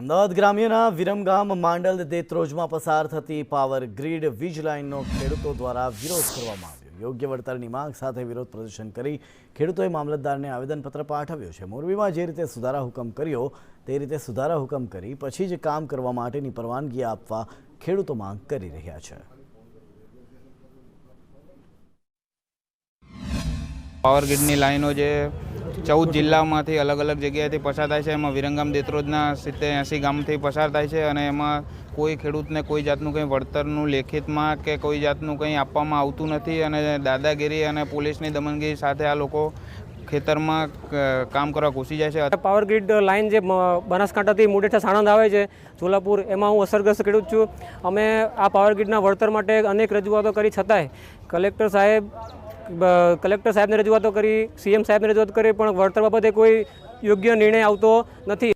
અમદાવાદ ગ્રામ્યના વિરમગામ માંડલ દેત્રોજમાં પસાર થતી power grid વીજ લાઇનનો ખેડૂતો દ્વારા વિરોધ કરવામાં આવ્યો. યોગ્ય વળતરની માંગ સાથે વિરોધ પ્રદર્શન કરી ખેડૂતોએ મામલતદારને આવેદનપત્ર પાઠવ્યો છે. મોરબીમાં જે રીતે સુધારા હુકમ કર્યો, તે રીતે સુધારા હુકમ કરી પછી જ કામ કરવા માટેની પરવાનગી આપવા ખેડૂતો માંગ કરી રહ્યા છે. પાવર ગ્રીડની લાઈનો જે ચૌદ જિલ્લામાંથી અલગ અલગ જગ્યાએથી પસાર થાય છે. એમાં વિરંગામ દેત્રોજના સિત્તેર એંસી ગામથી પસાર થાય છે અને એમાં કોઈ ખેડૂતને કોઈ જાતનું કંઈ વળતરનું લેખિતમાં કે કોઈ જાતનું કંઈ આપવામાં આવતું નથી અને દાદાગીરી અને પોલીસની દમનગીરી સાથે આ લોકો ખેતરમાં કામ કરવા ઘૂસી જાય છે. પાવર ગ્રીડ લાઇન જે બનાસકાંઠાથી મુડેઠા સાણંદ આવે છે સોલાપુર એમાં હું અસરગ્રસ્ત ખેડૂત છું. અમે આ પાવર ગ્રીડના વળતર માટે અનેક રજૂઆતો કરી છતાંય કલેક્ટર સાહેબ કલેક્ટર સાહેબને રજૂઆતો કરી, સીએમ સાહેબને રજૂઆત કરી, પણ વળતર બાબતે કોઈ યોગ્ય નિર્ણય આવતો નથી.